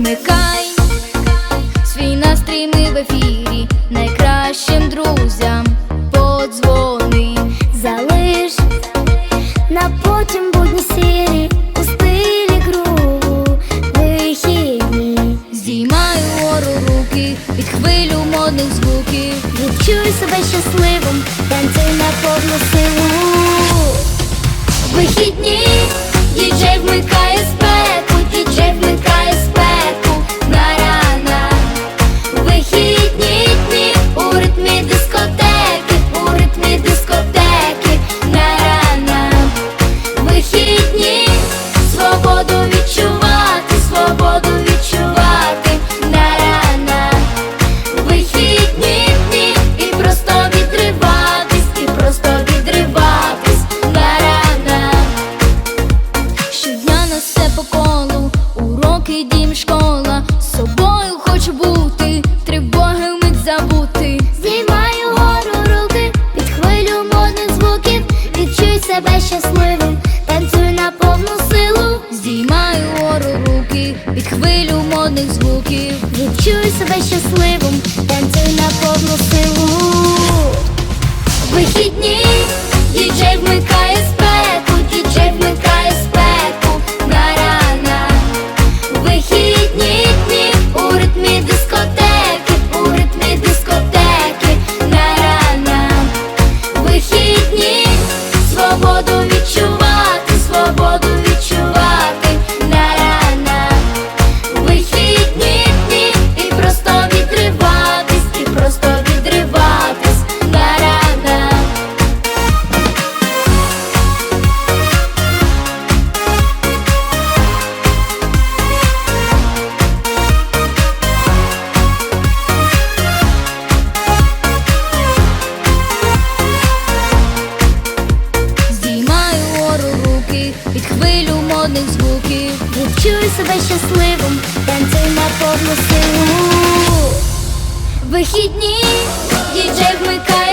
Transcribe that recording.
Вмикай свій настрій ми в ефірі, найкращим друзям подзвони. Залиш на потім будні сірі у стилі гру вихідні. Здіймай вгору руки від хвилю модних звуків. Відчуй себе щасливим, танцюй по колу, уроки, дім, школа. З собою хочу бути, тривоги вмить забути. Знімай угору руки під хвилю модних звуків. Відчуй себе щасливим, танцюй на повну силу. Здіймаю вгору руки від хвилю модних звуків. Відчуй себе щасливим, танцюй на повну силу. Свободу відчувати, Відчуй себе щасливим, танцюй на повну силу. Вихідні діджей вмикає